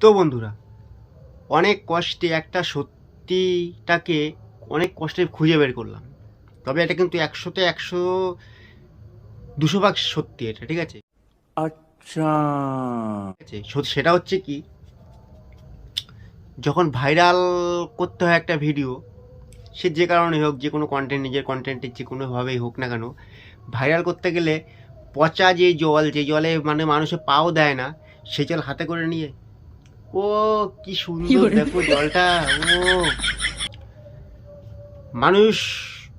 তো বন্ধুরা অনেক কষ্টে একটা সত্যিটাকে অনেক কষ্টে খুঁজে বের করলাম। তবে এটা কিন্তু একশোতে একশো দুশো ভাগ সত্যি এটা ঠিক আছে? আচ্ছা। সেটা হচ্ছে কি যখন ভাইরাল করতে হয় একটা ভিডিও সে যে কারণে হোক যে কোনো কন্টেন্ট নিজের কন্টেন্টের যে কোনোভাবেই হোক না কেন ভাইরাল করতে গেলে পচা যে জল যে জলে মানে মানুষে পাও দেয় না সেই জল হাতে করে নিয়ে ও কি সুন্দর দেখো জলটা। ও। মানুষ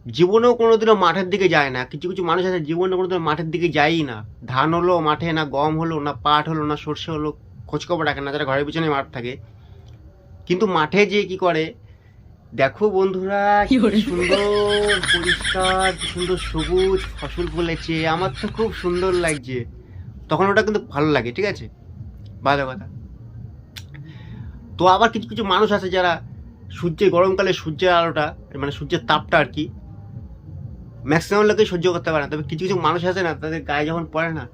জীবনেও কোনোদিনও মাঠের দিকে যায় না। কিছু কিছু মানুষ আছে জীবনে কোনোদিনও মাঠের দিকে যায়ই না। ধান হলো মাঠে না গম হলো না পাট হলো না সর্ষে হলো খোঁজখবর রাখে না যারা ঘরের পিছনে মাঠ থাকে। কিন্তু মাঠে যে কি করে দেখো বন্ধুরা কি সুন্দর পরিষ্কার কি সুন্দর সবুজ ফসল ফলেছে। আমার তো খুব সুন্দর লাগছে। তখন ওটা কিন্তু ভালো লাগে ঠিক আছে? ভালো কথা। তো আবার কিছু কিছু মানুষ আছে যারা সূর্যের গরমকালে সূর্যের আলোটা মানে সূর্যের তাপটা আর কি ম্যাক্সিমাম লোকে সহ্য করতে পারে না। তবে কিছু কিছু মানুষ আছে না তাদের গায়ে যখন পড়ে না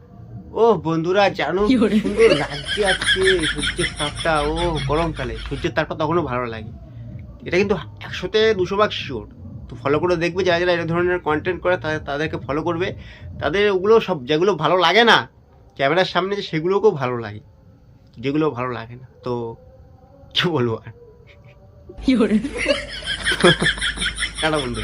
ও বন্ধুরা জানো সুন্দর লাগছে আজকে সূর্যের তাপটা ও গরমকালে। সূর্যের তাপটা তখনও ভালো লাগে। এটা কিন্তু একশোতে দুশো ভাগ শিওর তো ফলো করে দেখবে যারা যারা এই ধরনের কন্টেন্ট করে তাদের তাদেরকে ফলো করবে। তাদের ওগুলো সব যেগুলো ভালো লাগে না ক্যামেরার সামনে যে সেগুলোকেও ভালো লাগে যেগুলো ভালো লাগে না। তো কি বলব? টাটা বন্ধু